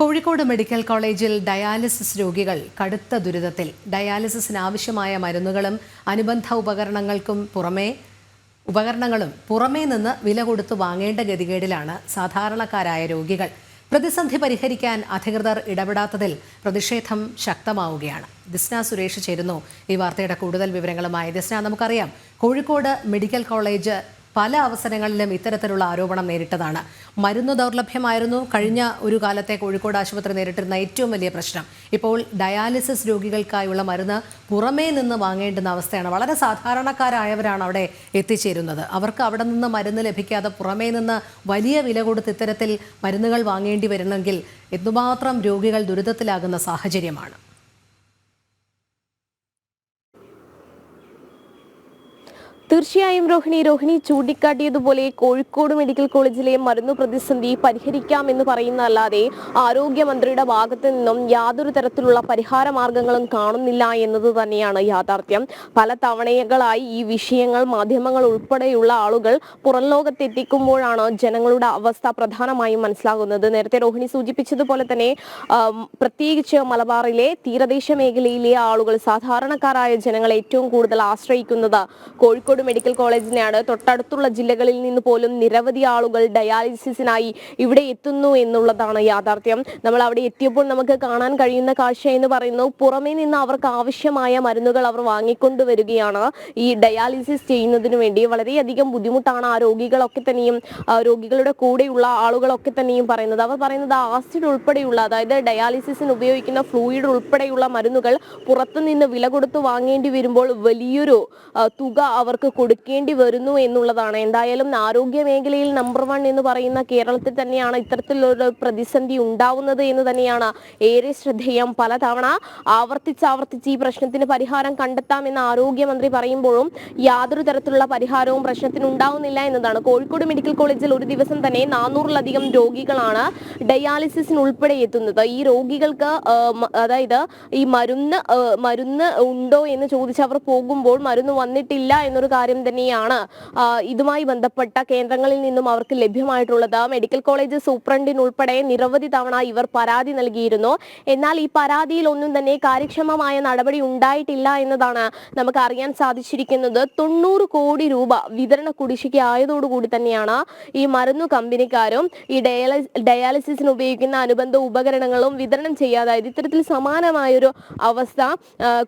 Kozhikode medical കോളേജിൽ dialysis രോഗികൾ കടുത്ത ദുരിതത്തിൽ. ഡയാലിസിസിന് ആവശ്യമായ മരുന്നുകളും അനുബന്ധ ഉപകരണങ്ങൾക്കും പുറമേ ഉപകരണങ്ങളും പുറമേ നിന്ന് വില കൊടുത്തു വാങ്ങേണ്ട ഗതികേടിലാണ് സാധാരണക്കാരായ രോഗികൾ. പ്രതിസന്ധി പരിഹരിക്കാൻ അധികൃതർ ഇടപെടാത്തതിൽ പ്രതിഷേധം ശക്തമാവുകയാണ്. ദിസ്ന സുരേഷ് ചേരുന്നു ഈ വാർത്തയുടെ കൂടുതൽ വിവരങ്ങളുമായി. ദിസ്ന നമുക്കറിയാം കോഴിക്കോട് മെഡിക്കൽ കോളേജ് പല അവസരങ്ങളിലും ഇത്തരത്തിലുള്ള ആരോപണം നേരിട്ടതാണ്. മരുന്ന് ദൗർലഭ്യമായിരുന്നു. കഴിഞ്ഞ ഒരു കാലത്തെ കോഴിക്കോട് ആശുപത്രി നേരിട്ടിരുന്ന ഏറ്റവും വലിയ പ്രശ്നം. ഇപ്പോൾ ഡയാലിസിസ് രോഗികൾക്കായുള്ള മരുന്ന് പുറമേ നിന്ന് വാങ്ങേണ്ടുന്ന അവസ്ഥയാണ്. വളരെ സാധാരണക്കാരായവരാണ് അവിടെ എത്തിച്ചേരുന്നത്. അവർക്ക് അവിടെ നിന്ന് മരുന്ന് ലഭിക്കാതെ പുറമേ നിന്ന് വലിയ വില കൊടുത്ത് ഇത്തരത്തിൽ മരുന്നുകൾ വാങ്ങേണ്ടി വരണമെങ്കിൽ എന്തുമാത്രം രോഗികൾ ദുരിതത്തിലാകുന്ന സാഹചര്യമാണ്. തീർച്ചയായും രോഹിണി രോഹിണി ചൂണ്ടിക്കാട്ടിയതുപോലെ കോഴിക്കോട് മെഡിക്കൽ കോളേജിലെ മരുന്ന് പ്രതിസന്ധി പരിഹരിക്കാമെന്ന് പറയുന്നതല്ലാതെ ആരോഗ്യമന്ത്രിയുടെ ഭാഗത്ത് നിന്നും യാതൊരു തരത്തിലുള്ള പരിഹാര മാർഗങ്ങളും കാണുന്നില്ല എന്നത് തന്നെയാണ് യാഥാർത്ഥ്യം. പല തവണകളായി ഈ വിഷയങ്ങൾ മാധ്യമങ്ങൾ ഉൾപ്പെടെയുള്ള ആളുകൾ പുറം ലോകത്തെത്തിക്കുമ്പോഴാണ് ജനങ്ങളുടെ അവസ്ഥ പ്രധാനമായും മനസ്സിലാകുന്നത്. നേരത്തെ രോഹിണി സൂചിപ്പിച്ചതുപോലെ തന്നെ പ്രത്യേകിച്ച് മലബാറിലെ തീരദേശ മേഖലയിലെ ആളുകൾ സാധാരണക്കാരായ ജനങ്ങൾ ഏറ്റവും കൂടുതൽ ആശ്രയിക്കുന്നത് കോഴിക്കോട് മെഡിക്കൽ കോളേജിനെയാണ് തൊട്ടടുത്തുള്ള ജില്ലകളിൽ നിന്ന് പോലും നിരവധി ആളുകൾ ഡയാലിസിസിനായി ഇവിടെ എത്തുന്നു എന്നുള്ളതാണ് യാഥാർത്ഥ്യം. നമ്മൾ അവിടെ എത്തിയപ്പോൾ നമുക്ക് കാണാൻ കഴിയുന്ന കാഴ്ച എന്ന് പറയുന്നു. പുറമേ നിന്ന് അവർക്ക് ആവശ്യമായ മരുന്നുകൾ അവർ വാങ്ങിക്കൊണ്ടുവരികയാണ്. ഈ ഡയാലിസിസ് ചെയ്യുന്നതിന് വേണ്ടി വളരെയധികം ബുദ്ധിമുട്ടാണ് ആ രോഗികളൊക്കെ തന്നെയും രോഗികളുടെ കൂടെയുള്ള ആളുകളൊക്കെ തന്നെയും പറയുന്നത്. അവർ പറയുന്നത് ആസിഡ് ഉൾപ്പെടെയുള്ള അതായത് ഡയാലിസിസിന് ഉപയോഗിക്കുന്ന ഫ്ലൂയിഡ് ഉൾപ്പെടെയുള്ള മരുന്നുകൾ പുറത്തുനിന്ന് വില കൊടുത്ത് വാങ്ങേണ്ടി വരുമ്പോൾ വലിയൊരു തുക അവർക്ക് കൊടുക്കേണ്ടി വരുന്നു എന്നുള്ളതാണ്. എന്തായാലും ആരോഗ്യ മേഖലയിൽ നമ്പർ വൺ എന്ന് പറയുന്ന കേരളത്തിൽ തന്നെയാണ് ഇത്തരത്തിലൊരു പ്രതിസന്ധി ഉണ്ടാവുന്നത് എന്ന് തന്നെയാണ് ഏറെ ശ്രദ്ധേയം. പലതവണ ആവർത്തിച്ച് ആവർത്തിച്ച് ഈ പ്രശ്നത്തിന് പരിഹാരം കണ്ടെത്താമെന്ന് ആരോഗ്യമന്ത്രി പറയുമ്പോഴും യാതൊരു തരത്തിലുള്ള പരിഹാരവും പ്രശ്നത്തിന് ഉണ്ടാവുന്നില്ല എന്നതാണ്. കോഴിക്കോട് മെഡിക്കൽ കോളേജിൽ ഒരു ദിവസം തന്നെ നാനൂറിലധികം രോഗികളാണ് ഡയാലിസിസിന് ഉൾപ്പെടെ എത്തുന്നത്. ഈ രോഗികൾക്ക് അതായത് ഈ മരുന്ന് മരുന്ന് ഉണ്ടോ എന്ന് ചോദിച്ച് അവർ പോകുമ്പോൾ മരുന്ന് വന്നിട്ടില്ല എന്നൊരു കാര്യം തന്നെയാണ് ഇതുമായി ബന്ധപ്പെട്ട കേന്ദ്രങ്ങളിൽ നിന്നും അവർക്ക് ലഭ്യമായിട്ടുള്ളത്. മെഡിക്കൽ കോളേജ് സൂപ്രണ്ടിനുൾപ്പെടെ നിരവധി തവണ ഇവർ പരാതി നൽകിയിരുന്നു. എന്നാൽ ഈ പരാതിയിൽ ഒന്നും തന്നെ കാര്യക്ഷമമായ നടപടി ഉണ്ടായിട്ടില്ല എന്നതാണ് നമുക്ക് അറിയാൻ സാധിച്ചിരിക്കുന്നത്. തൊണ്ണൂറ് കോടി രൂപ വിതരണ കുടിശ്ശിക ആയതോടുകൂടി തന്നെയാണ് ഈ മരുന്നു കമ്പനിക്കാരും ഈ ഡയാലി ഡയാലിസിസിന് ഉപയോഗിക്കുന്ന അനുബന്ധ ഉപകരണങ്ങളും വിതരണം ചെയ്യാതായത് ഇത്തരത്തിൽ സമാനമായൊരു അവസ്ഥ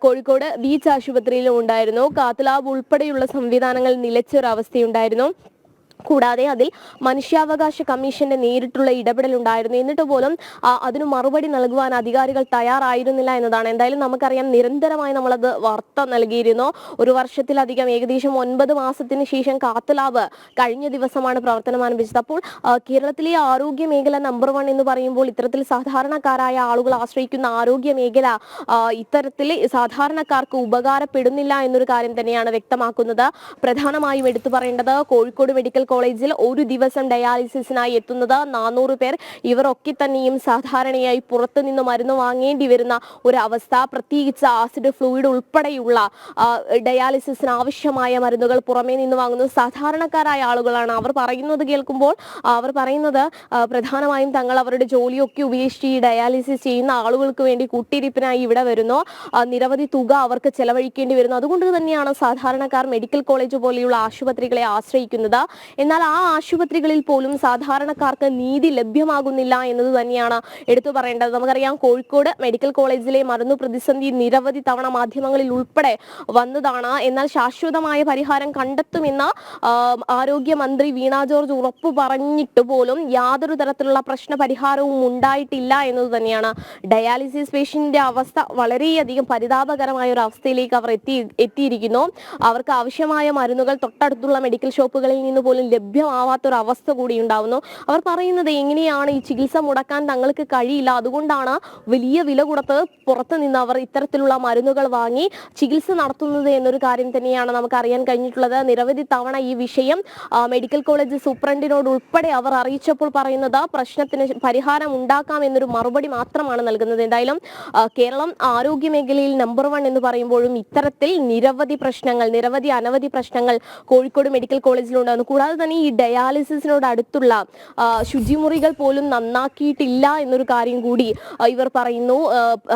കോഴിക്കോട് ബീച്ച് ആശുപത്രിയിലും ഉണ്ടായിരുന്നു. കാത്തലാബ് ഉൾപ്പെടെയുള്ള സംവിധാനങ്ങൾ നിലച്ചൊരു അവസ്ഥയുണ്ടായിരുന്നു കൂടാതെ അതിൽ മനുഷ്യാവകാശ കമ്മീഷന്റെ നേരിട്ടുള്ള ഇടപെടൽ ഉണ്ടായിരുന്നു. എന്നിട്ട് പോലും അതിന് മറുപടി നൽകുവാൻ അധികാരികൾ തയ്യാറായിരുന്നില്ല എന്നതാണ്. എന്തായാലും നമുക്കറിയാം നിരന്തരമായി നമ്മളത് വാർത്ത നൽകിയിരുന്നു. ഒരു വർഷത്തിലധികം ഏകദേശം ഒൻപത് മാസത്തിന് ശേഷം കാത്തലാവ് കഴിഞ്ഞ ദിവസമാണ് പ്രവർത്തനം ആരംഭിച്ചത്. അപ്പോൾ കേരളത്തിലെ ആരോഗ്യ മേഖല നമ്പർ വൺ എന്ന് പറയുമ്പോൾ ഇത്തരത്തിൽ സാധാരണക്കാരായ ആളുകൾ ആശ്രയിക്കുന്ന ആരോഗ്യ മേഖല ഇത്തരത്തിൽ സാധാരണക്കാർക്ക് ഉപകാരപ്പെടുന്നില്ല എന്നൊരു കാര്യം തന്നെയാണ് വ്യക്തമാക്കുന്നത്. പ്രധാനമായും എടുത്തു പറയേണ്ടത് കോഴിക്കോട് മെഡിക്കൽ കോളേജിൽ ഒരു ദിവസം ഡയാലിസിസിനായി എത്തുന്നത് നാനൂറ് പേർ. ഇവരൊക്കെ തന്നെയും സാധാരണയായി പുറത്തു നിന്ന് മരുന്ന് വാങ്ങേണ്ടി വരുന്ന ഒരു അവസ്ഥ പ്രത്യേകിച്ച് ആസിഡ് ഫ്ലൂയിഡ് ഉൾപ്പെടെയുള്ള ഡയാലിസിസിന് ആവശ്യമായ മരുന്നുകൾ പുറമേ നിന്ന് വാങ്ങുന്നത് സാധാരണക്കാരായ ആളുകളാണ്. അവർ പറയുന്നത് കേൾക്കുമ്പോൾ അവർ പറയുന്നത് പ്രധാനമായും തങ്ങൾ അവരുടെ ജോലിയൊക്കെ ഉപേക്ഷിച്ച് ഈ ഡയാലിസിസ് ചെയ്യുന്ന ആളുകൾക്ക് വേണ്ടി കൂട്ടിയിരിപ്പിനായി ഇവിടെ വരുന്നു. നിരവധി തുക അവർക്ക് ചെലവഴിക്കേണ്ടി വരുന്നു. അതുകൊണ്ട് തന്നെയാണ് സാധാരണക്കാർ മെഡിക്കൽ കോളേജ് പോലെയുള്ള ആശുപത്രികളെ ആശ്രയിക്കുന്നത്. എന്നാൽ ആ ആശുപത്രികളിൽ പോലും സാധാരണക്കാർക്ക് നീതി ലഭ്യമാകുന്നില്ല എന്നത് തന്നെയാണ് എടുത്തു പറയേണ്ടത്. നമുക്കറിയാം കോഴിക്കോട് മെഡിക്കൽ കോളേജിലെ മരുന്ന് പ്രതിസന്ധി നിരവധി തവണ മാധ്യമങ്ങളിൽ ഉൾപ്പെടെ വന്നതാണ്. എന്നാൽ ശാശ്വതമായ പരിഹാരം കണ്ടെത്തുമെന്ന് ആരോഗ്യമന്ത്രി വീണ ജോർജ് ഉറപ്പു പറഞ്ഞിട്ട് പോലും യാതൊരു തരത്തിലുള്ള പ്രശ്ന പരിഹാരവും ഉണ്ടായിട്ടില്ല എന്നത് തന്നെയാണ്. ഡയാലിസിസ് പേഷ്യന്റിന്റെ അവസ്ഥ വളരെയധികം പരിതാപകരമായ ഒരു അവസ്ഥയിലേക്ക് അവർ എത്തി എത്തിയിരിക്കുന്നു. അവർക്ക് ആവശ്യമായ മരുന്നുകൾ തൊട്ടടുത്തുള്ള മെഡിക്കൽ ഷോപ്പുകളിൽ നിന്ന് പോലും ലഭ്യമാവാത്ത ഒരു അവസ്ഥ കൂടി ഉണ്ടാവുന്നു അവർ പറയുന്നത് എങ്ങനെയാണ് ഈ ചികിത്സ മുടക്കാൻ തങ്ങൾക്ക് കഴിയില്ല. അതുകൊണ്ടാണ് വലിയ വില കൊടുത്ത് പുറത്തു നിന്ന് അവർ ഇത്തരത്തിലുള്ള മരുന്നുകൾ വാങ്ങി ചികിത്സ നടത്തുന്നത് എന്നൊരു കാര്യം തന്നെയാണ് നമുക്ക് അറിയാൻ കഴിഞ്ഞിട്ടുള്ളത്. നിരവധി തവണ ഈ വിഷയം മെഡിക്കൽ കോളേജ് സൂപ്രണ്ടിനോട് ഉൾപ്പെടെ അവർ അറിയിച്ചപ്പോൾ പറയുന്നത് പ്രശ്നത്തിന് പരിഹാരം ഉണ്ടാക്കാം എന്നൊരു മറുപടി മാത്രമാണ് നൽകുന്നത്. എന്തായാലും കേരളം ആരോഗ്യ മേഖലയിൽ നമ്പർ വൺ എന്ന് പറയുമ്പോഴും ഇത്തരത്തിൽ നിരവധി പ്രശ്നങ്ങൾ നിരവധി അനവധി പ്രശ്നങ്ങൾ കോഴിക്കോട് മെഡിക്കൽ കോളേജിലുണ്ടാകുന്നു കൂടാതെ തന്നെ ഈ ഡയാലിസിസിനോട് അടുത്തുള്ള ശുചിമുറികൾ പോലും നന്നാക്കിയിട്ടില്ല എന്നൊരു കാര്യം കൂടി ഇവർ പറയുന്നു.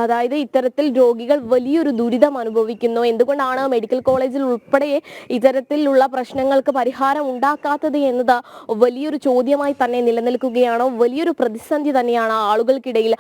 അതായത് ഇത്തരത്തിൽ രോഗികൾ വലിയൊരു ദുരിതം അനുഭവിക്കുന്നു. എന്തുകൊണ്ടാണ് മെഡിക്കൽ കോളേജിൽ ഉൾപ്പെടെ ഇത്തരത്തിലുള്ള പ്രശ്നങ്ങൾക്ക് പരിഹാരം ഉണ്ടാക്കാത്തത് എന്നത് വലിയൊരു ചോദ്യമായി തന്നെ നിലനിൽക്കുകയാണോ? വലിയൊരു പ്രതിസന്ധി തന്നെയാണ് ആളുകൾക്കിടയിൽ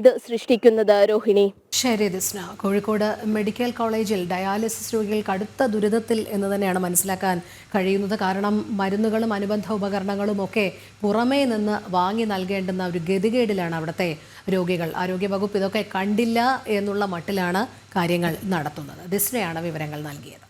ഇത് സൃഷ്ടിക്കുന്നത്. രോഹിണി. ശരി ദിസ്ന കോഴിക്കോട് മെഡിക്കൽ കോളേജിൽ ഡയാലിസിസ് രോഗികൾ കടുത്ത ദുരിതത്തിൽ എന്ന് തന്നെയാണ് മനസ്സിലാക്കാൻ കഴിയുന്നത്. കാരണം മരുന്നുകളും അനുബന്ധ ഉപകരണങ്ങളും ഒക്കെ പുറമേ നിന്ന് വാങ്ങി നൽകേണ്ടുന്ന ഒരു ഗതികേടിലാണ് അവിടുത്തെ രോഗികൾ. ആരോഗ്യവകുപ്പ് ഇതൊക്കെ കണ്ടില്ല എന്നുള്ള മട്ടിലാണ് കാര്യങ്ങൾ നടത്തുന്നത്. ദിസ്നയാണ് വിവരങ്ങൾ നൽകിയത്.